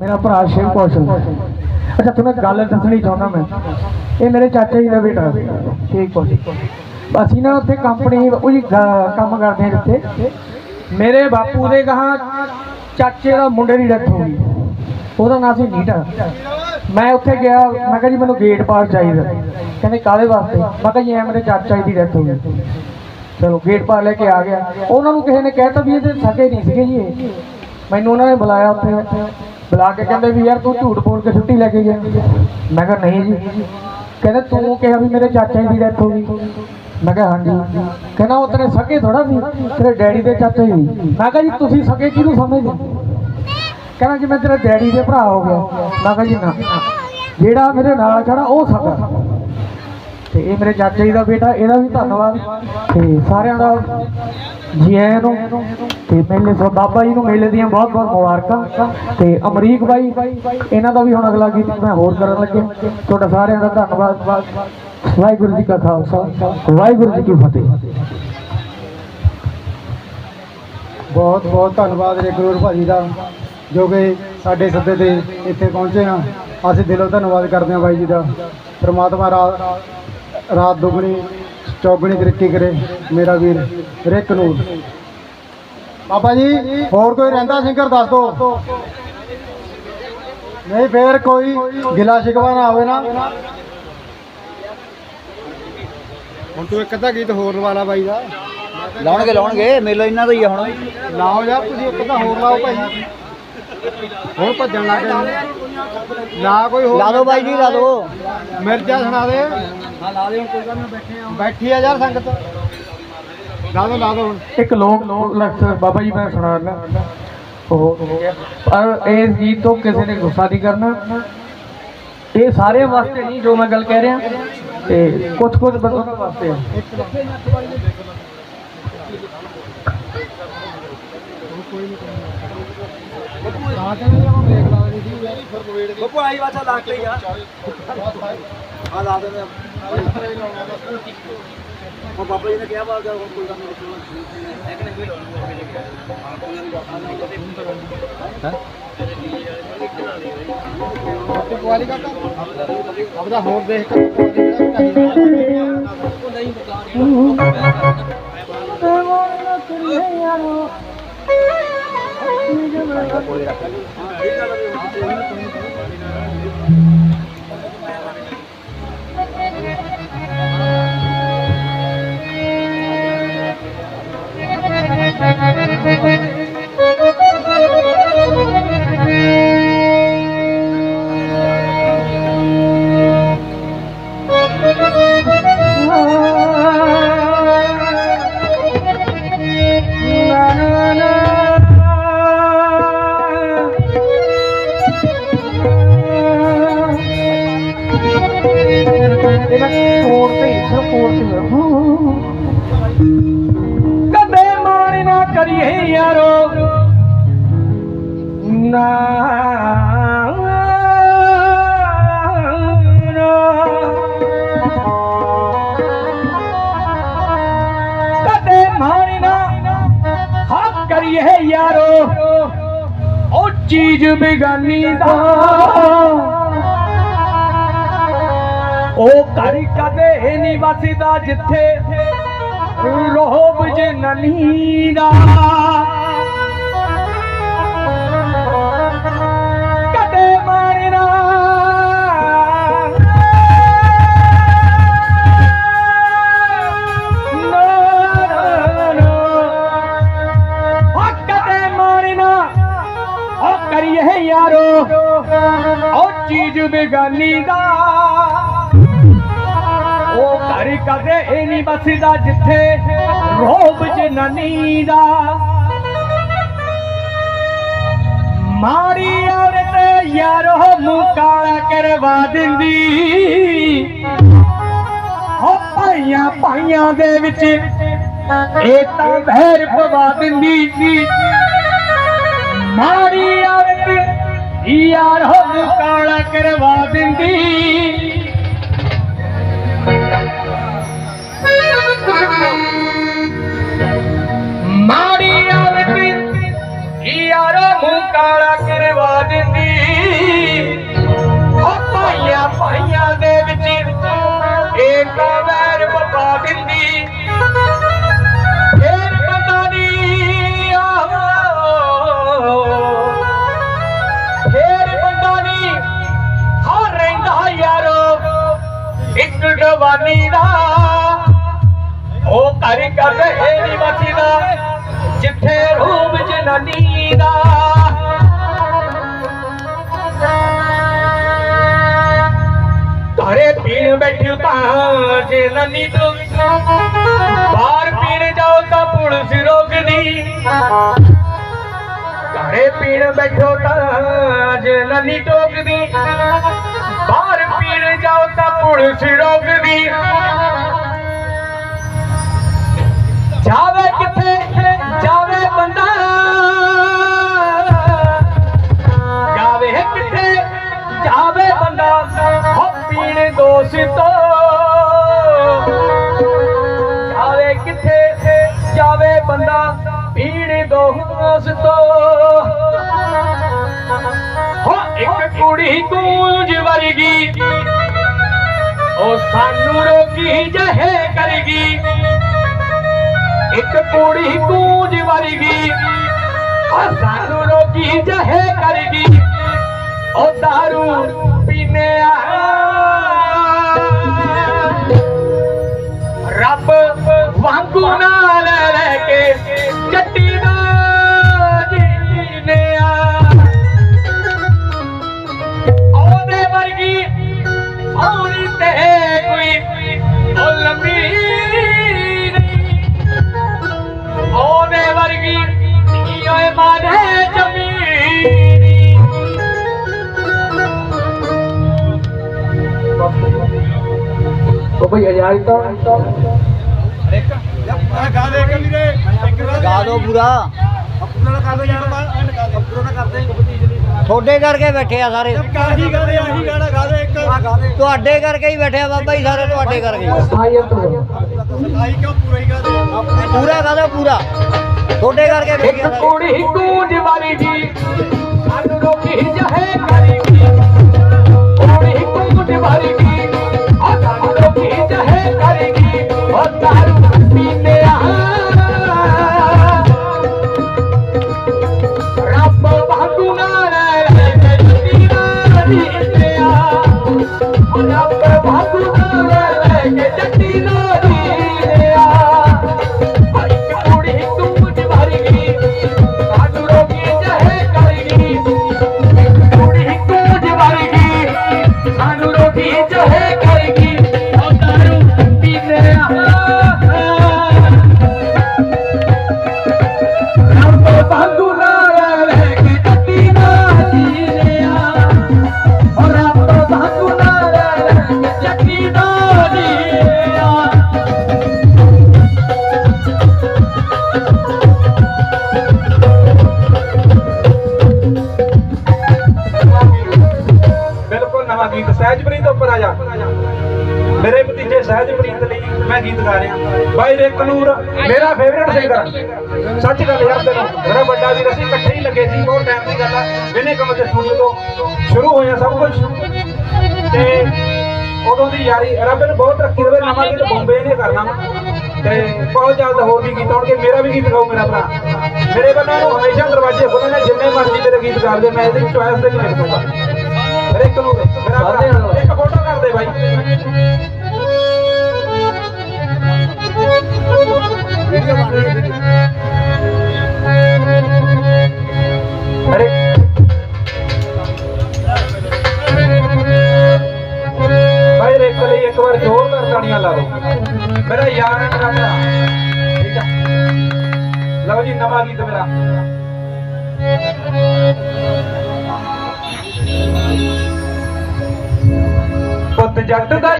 ਮੇਰਾ ਭਰਾ ਸ਼ਿਵ ਕੌਸ਼ਲ। ਅੱਛਾ, ਤੁਹਾਨੂੰ ਗੱਲ ਦੱਸਣੀ ਚਾਹੁੰਦਾ ਮੈਂ। ਇਹ ਮੇਰੇ ਚਾਚਾ ਜੀ ਦਾ ਬੇਟਾ, ਸ਼ਿਵ ਕੌਸ਼ਲ। ਅਸੀਂ ਨਾ ਉੱਥੇ ਕੰਪਨੀ ਉਹ ਜੀ ਕੰਮ ਕਰਦੇ ਹਾਂ ਜਿੱਥੇ ਮੇਰੇ ਬਾਪੂ ਦੇ ਗਾਂ ਚਾਚੇ ਦਾ ਮੁੰਡੇ ਦੀ ਡੈਥ ਹੋ ਗਈ। ਉਹਦਾ ਨਾਂ ਸੀ ਨੀਟਾ ਮੈਂ ਉੱਥੇ ਗਿਆ, ਮੈਂ ਕਿਹਾ ਜੀ, ਮੈਨੂੰ ਗੇਟ ਪਾਸ ਚਾਹੀਦਾ। ਕਹਿੰਦੇ, ਕਾਹਦੇ ਵਾਸਤੇ? ਮੈਂ ਕਿਹਾ ਜੀ, ਐ ਮੇਰੇ ਚਾਚਾ ਜੀ ਦੀ ਡੈਥ ਹੋ ਗਈ। ਚਲੋ ਗੇਟ ਪਾਰ ਲੈ ਕੇ ਆ ਗਿਆ। ਉਹਨਾਂ ਨੂੰ ਕਿਸੇ ਨੇ ਕਹਿਤਾ ਵੀ ਇਹਦੇ ਸਕੇ ਨਹੀਂ ਸੀਗੇ ਜੀ ਇਹ। ਮੈਨੂੰ ਉਹਨਾਂ ਨੇ ਬੁਲਾਇਆ ਉੱਥੇ। ਬੁਲਾ ਕੇ ਕਹਿੰਦੇ ਵੀ ਯਾਰ ਤੂੰ ਝੂਠ ਬੋਲ ਕੇ ਛੁੱਟੀ ਲੈ ਕੇ ਗਿਆ। ਮੈਂ ਕਿਹਾ, ਨਹੀਂ ਜੀ। ਕਹਿੰਦੇ, ਤੂੰ ਕਿਹਾ ਵੀ ਮੇਰੇ ਚਾਚਾ ਜੀ ਦੀ ਡੈਥ ਹੋ ਗਈ। ਮੈਂ ਕਿਹਾ, ਹਾਂਜੀ। ਕਹਿੰਦਾ, ਉਹ ਤੇਰੇ ਸਕੇ ਥੋੜਾ ਸੀ। ਤੇਰੇ ਡੈਡੀ ਦੇ ਚਾਚਾ ਜੀ ਮੈਂ ਕਿਹਾ ਜੀ, ਤੁਸੀਂ ਸਕੇ ਕਿਹਨੂੰ ਸਮਝਦੇ? ਕਹਿੰਦਾ ਜੀ ਮੈਂ ਤੇਰੇ ਡੈਡੀ ਦੇ ਭਰਾ ਹੋ ਗਿਆ। ਮੈਂ ਕਿਹਾ ਜੀ, ਨਾ। ਜਿਹੜਾ ਮੇਰੇ ਨਾਲ ਖੜਾ, ਉਹ ਸਕਾ ਤੇ ਇਹ ਮੇਰੇ ਚਾਚਾ ਜੀ ਦਾ ਬੇਟਾ, ਇਹਦਾ ਵੀ ਧੰਨਵਾਦ। ਤੇ ਸਾਰਿਆਂ ਦਾ ਜੀ ਆਇਆਂ ਨੂੰ। ਤੇ ਮੇਲੇ ਸੋ ਬਾਬਾ ਜੀ ਨੂੰ ਮੇਲੇ ਦੀਆਂ ਬਹੁਤ ਬਹੁਤ ਮੁਬਾਰਕਾਂ। ਤੇ ਅਮਰੀਕ ਬਾਈ, ਇਹਨਾਂ ਦਾ ਵੀ ਹੁਣ ਅਗਲਾ ਗੀਤ ਮੈਂ ਹੋਰ ਕਰਨ ਲੱਗਿਆ ਤੁਹਾਡਾ ਸਾਰਿਆਂ ਦਾ ਧੰਨਵਾਦ। ਵਾਹਿਗੁਰੂ ਜੀ ਕਾ ਖਾਲਸਾ, ਵਾਹਿਗੁਰੂ ਜੀ ਕੀ ਫਤਿਹ। ਬਹੁਤ ਬਹੁਤ ਧੰਨਵਾਦ ਰੇਗਰੂਰ ਭਾਜੀ ਦਾ, ਜੋ ਕਿ ਸਾਡੇ ਸੱਦੇ ਤੇ ਇੱਥੇ ਪਹੁੰਚੇ ਆ। ਅਸੀਂ ਦਿਲੋਂ ਧੰਨਵਾਦ ਕਰਦੇ ਹਾਂ ਬਾਈ ਜੀ ਦਾ। ਪ੍ਰਮਾਤਮਾ ਰਾਤ ਰਾਤ ਦੁਗਣੀ ਚੌਗਣੀ ਤਰੱਕੀ ਕਰੇ ਮੇਰਾ ਵੀਰ ਰਿਕ ਨੂਰ ਬਾਬਾ ਜੀ ਹੋਰ ਕੋਈ ਰਹਿੰਦਾ ਸਿੰਗਰ ਦੱਸ ਦੋ। ਨਹੀਂ ਫੇਰ ਕੋਈ ਗਿਲਾ ਸ਼ਿਕਵਾ ਨਾ ਆਵੇ ਨਾ। ਹੁਣ ਤੂੰ ਇੱਕ ਅੱਧਾ ਗੀਤ ਹੋਰ ਲਵਾ ਲਾ ਬਾਈ ਦਾ। ਲਾਉਣਗੇ ਲਾਉਣਗੇ ਮੇਲਾ ਇਹਨਾਂ ਦਾ ਹੀ ਆ ਹੁਣ। ਲਾਓ ਯਾਰ ਤੁਸੀਂ ਇੱਕ ਤਾਂ ਹੋਰ ਲਾਓ ਭਾਈ। ਹੁਣ ਭੱਜਣ ਲੱਗ ਗਏ। ਲਾ ਕੋਈ ਹੋਰ ਲਾ ਦਿਓ ਬਾਈ ਜੀ ਲਾ ਦਿਓ ਮਿਰਜਾ ਸੁਣਾ ਦੇ। ਹਾਂ ਲਾ ਦੇ ਹੁਣ ਕੋਈ ਗੱਲ ਨਹੀਂ ਬੈਠੇ ਆ ਬੈਠੀ ਆ ਯਾਰ ਸੰਗਤ। ਲਾ ਦੋ ਲਾ ਦੋ ਹੁਣ। ਇੱਕ ਲੋਕ ਲਕਸਰ ਬਾਬਾ ਜੀ ਮੈਂ ਸੁਣਾ ਰਿਹਾ ਉਹ ਪਰ ਇਸ ਗੀਤ ਤੋਂ ਕਿਸੇ ਨੇ ਗੁੱਸਾ ਨਹੀਂ ਕਰਨਾ। ਇਹ ਸਾਰਿਆਂ ਵਾਸਤੇ ਨਹੀਂ ਜੋ ਮੈਂ ਗੱਲ ਕਹਿ ਰਿਹਾ। ਤੇ ਕੁਝ ਕੁਝ ਬੰਦਿਆਂ ਵਾਸਤੇ ਆ। ਬੱਬੂ ਆਈ ਵਾਚਾ ਲਾ ਕੇ ਆ ਆ ਲਾ ਦੇ ਉਹ ਬਾਬਾ ਜੀ ਨੇ ਕਿਹਾ ਵਾ ਕੋਈ ਗੱਲ ਨਹੀਂ। ਇੱਕ ਨੇ ਵੀ ਕੁਆਲੀ ਕਰਦਾ ਆਪਦਾ ਹੋਰ ਦੇਖ ਕੇ ਇਹਨਾਂ ڪڏهن نا ڪرئي يارو. نه. ڪڏهن ماڻهو ها يارو. او چيز بگاني دا. ਉਹ ਘਰ ਕਦੇ ਨਹੀਂ ਵਸਦਾ ਜਿੱਥੇ ਰੋਹਬ ਜਨਨੀ ਦਾ ਕਦੇ ਮਾਰਨਾ। ਕਦੇ ਮਾਰਨਾ। ਉਹ ਕਰੀਏ ਯਾਰੋ। ਉਹ ਚੀਜ਼ ਬੇਗਾਨੀ ਦਾ। ਕਦੇ ਇਹ ਨਹੀਂ ਬਸਦਾ ਜਿੱਥੇ ਰੋਬ ਜਨਨੀ ਦਾ। ਮਾੜੀ ਔਰਤ ਯਾਰੋ ਮੂੰਹ ਕਾਲਾ ਕਰਵਾ ਦਿੰਦੀ। ਹੋ ਭਾਈਆਂ ਭਾਈਆਂ ਦੇ ਵਿੱਚ ਇਹ ਤਾਂ ਵਹਿਰ ਪਵਾ ਦਿੰਦੀ। ਮਾੜੀ ਔਰਤ ਯਾਰ ਮੂੰਹ ਕਾਲਾ ਕਰਵਾ ਦਿੰਦੀ। ਜਵਾਨੀ ਉਹ ਘਰ ਕਦੇ ਨਹੀਂ ਵਸਦਾ ਜਿੱਥੇ ਰੂਪ ਜਨਾਨੀ ਦਾ ਘਰੇ ਪੀਣ ਬੈਠਿਓ ਤਾਂ ਜੇ ਨੰਨੀ ਬਾਹਰ ਪੀਣ ਜਾਓ ਤਾਂ ਪੁਲਿਸ ਰੋਕਦੀ। ਪੀਣ ਬੈਠੋ ਤਾਂ ਜੇ ਟੋਕਦੀ। ਬਾਹਰ ਪੀਣ ਜਾਓ ਤਾਂ ਪੁਲਿਸ ਰੋਕਦੀ। ਜਾਵੇ ਕਿੱਥੇ, ਜਾਵੇ ਬੰਦਾ। ਜਾਵੇ ਕਿੱਥੇ, ਜਾਵੇ ਬੰਦਾ। ਹੋ ਪੀਣ ਦੋਸਤੋ ਜਾਵੇ ਕਿੱਥੇ, ਜਾਵੇ ਬੰਦਾ। ਪੀਣ ਦੋਸਤੋ ਇੱਕ ਕੁੜੀ ਗੂੰਜ ਵਰਗੀ, ਉਹ ਸਾਨੂੰ ਰੋਕੀ ਜਹੇ ਕਰਗੀ। ਇੱਕ ਕੁੜੀ ਗੂੰਜ ਵਰਗੀ, ਉਹ ਸਾਨੂੰ ਰੋਕੀ ਜਹੇ ਕਰਗੀ। ਉਹ ਦਾਰੂ ਪੀਨੇ ਆ। ਉਹ ਭਈ ਹਜ਼ਾਰ ਤਾਂ ਗਾ ਦੇ ਕੇ ਵੀਰੇ ਇੱਕ ਗਾ ਦੋ ਪੂਰਾ ਪੂਰਾ ਕਰ ਦੋ ਯਾਰ ਪੂਰਾ ਕਰਦੇ ਤੁਹਾਡੇ ਕਰਕੇ ਬੈਠੇ ਆ ਸਾਰੇ ਆਹੀ ਗਾ ਦੇ ਆਹੀ ਗਾਣਾ ਗਾ ਦੇ ਇੱਕ ਆ ਗਾ ਦੇ ਤੁਹਾਡੇ ਕਰਕੇ ਹੀ ਬੈਠੇ ਆ ਬਾਬਾ ਜੀ ਸਾਰੇ ਤੁਹਾਡੇ ਕਰਕੇ ਸਾਈ ਤੋਂ ਆਹੀ ਕਿਉਂ ਪੂਰਾ ਹੀ ਗਾ ਦੇ ਆਪਣੇ ਪੂਰਾ ਗਾ ਦੋ ਪੂਰਾ ਤੁਹਾਡੇ ਕਰਕੇ ਇੱਕ ਬੈਠੇ ਆ ਸਾਰੇ। ਕੁੜੀ ਗੂੰਜ ਵਾਲੀ ਜੀ ਸਾਨੂੰ ਰੋਕੀ ਜਹੇ ਗੀਤ ਗਾ ਰਿਹਾ ਬਾਈ ਰੇਕਨੂਰ ਮੇਰਾ ਫੇਵਰੇਟ ਸਿੰਗਰ ਸੱਚ ਗੱਲ ਯਾਰ ਤੈਨੂੰ ਮੇਰਾ ਵੱਡਾ ਵੀਰ ਅਸੀਂ ਇਕੱਠੇ ਹੀ ਲੱਗੇ ਸੀ ਬਹੁਤ ਟਾਈਮ ਦੀ ਗੱਲ ਆ। ਇਹਨੇ ਕਮਲ ਦੇ ਸਟੂਡੀਓ ਤੋਂ ਸ਼ੁਰੂ ਹੋਇਆ ਸਭ ਕੁਝ ਤੇ ਉਦੋਂ ਦੀ ਯਾਰੀ ਰੱਬ ਨੇ ਬਹੁਤ ਰੱਖੀ ਦੇਵੇ ਨਵਾਂ ਗੀਤ ਬੰਬੇ ਨੇ ਕਰਨਾ। ਤੇ ਬਹੁਤ ਜਲਦ ਹੋਰ ਵੀ ਗੀਤ ਆਉਣਗੇ ਮੇਰਾ ਵੀ ਗੀਤ ਗਾਓ ਮੇਰਾ ਭਰਾ। ਮੇਰੇ ਵੱਲੋਂ ਇਹਨੂੰ ਹਮੇਸ਼ਾ ਦਰਵਾਜ਼ੇ ਖੁੱਲੇ ਨੇ ਜਿੰਨੇ ਮਰਜ਼ੀ ਮੇਰੇ ਗੀਤ ਗਾ ਦੇ ਮੈਂ ਇਹਦੀ ਚੁਆਇਸ ਤੇ ਨਹੀਂ ਲਿਖ ਦੂੰਗਾ ਹਰੇਕ ਨੂੰ ਮੇਰਾ ਭਰਾ। ਇੱਕ ਫੋਟੋ ਕਰ ਦੇ ਬਾਈ। ਅਰੇ ਭਾਈ ਰੇਕ ਲਈ, ਇੱਕ ਵਾਰ ਜ਼ੋਰਦਾਰ ਤਾੜੀਆਂ ਲਾ ਦਿਓ ਮੇਰਾ ਯਾਰ ਹੈ ਮੇਰਾ ਭਰਾ। ਠੀਕ ਆ? ਲਓ ਜੀ, ਨਵਾਂ ਗੀਤ ਮੇਰਾ। ਪੁੱਤ ਜੱਟ ਦਾ